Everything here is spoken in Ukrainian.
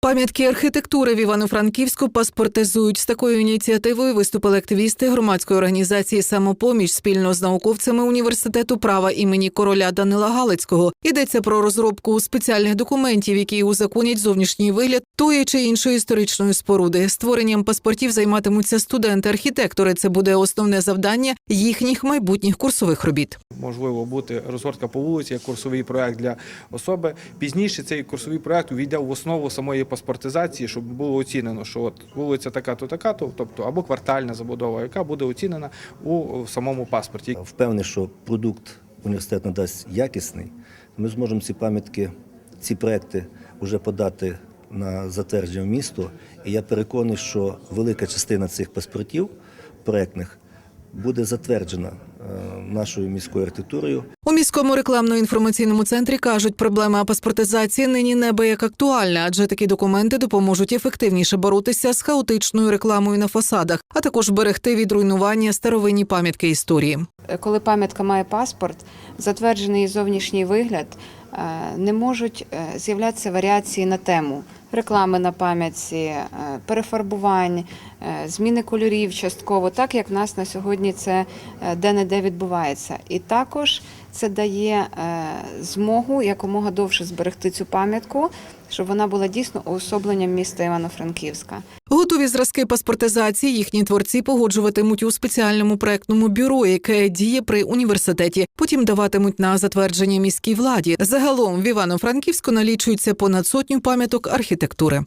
Пам'ятки архітектури в Івано-Франківську паспортизують. З такою ініціативою виступили активісти громадської організації Самопоміч спільно з науковцями університету права імені короля Данила Галицького. Йдеться про розробку спеціальних документів, які узаконять зовнішній вигляд тої чи іншої історичної споруди. Створенням паспортів займатимуться студенти-архітектори. Це буде основне завдання їхніх майбутніх курсових робіт. можливо бути розгортка по вулиці як курсовий проект для особи. Пізніше цей курсовий проект увійде в основу самої паспортизації, щоб було оцінено, що от вулиця така-то, така-то, тобто або квартальна забудова, яка буде оцінена у самому паспорті. Впевнений, що продукт університет надасть якісний. Ми зможемо ці пам'ятки, ці проекти вже подати на затвердження в місто. І я переконаний, що велика частина цих паспортів проектних буде затверджена е, нашою міською архітектурою. У міському рекламно-інформаційному центрі кажуть, проблема паспортизації нині небияк актуальна, адже такі документи допоможуть ефективніше боротися з хаотичною рекламою на фасадах, а також берегти від руйнування старовинні пам'ятки історії. Коли пам'ятка має паспорт, затверджений зовнішній вигляд, е, не можуть е, з'являтися варіації на тему реклами на пам'ятці, е, перефарбувань, зміни кольорів частково, так як в нас на сьогодні це де-не-де відбувається. І також це дає змогу якомога довше зберегти цю пам'ятку, щоб вона була дійсно уособленням міста Івано-Франківська. Готові зразки паспортизації їхні творці погоджуватимуть у спеціальному проектному бюро, яке діє при університеті. Потім даватимуть на затвердження міській владі. Загалом в Івано-Франківську налічується понад сотню пам'яток архітектури.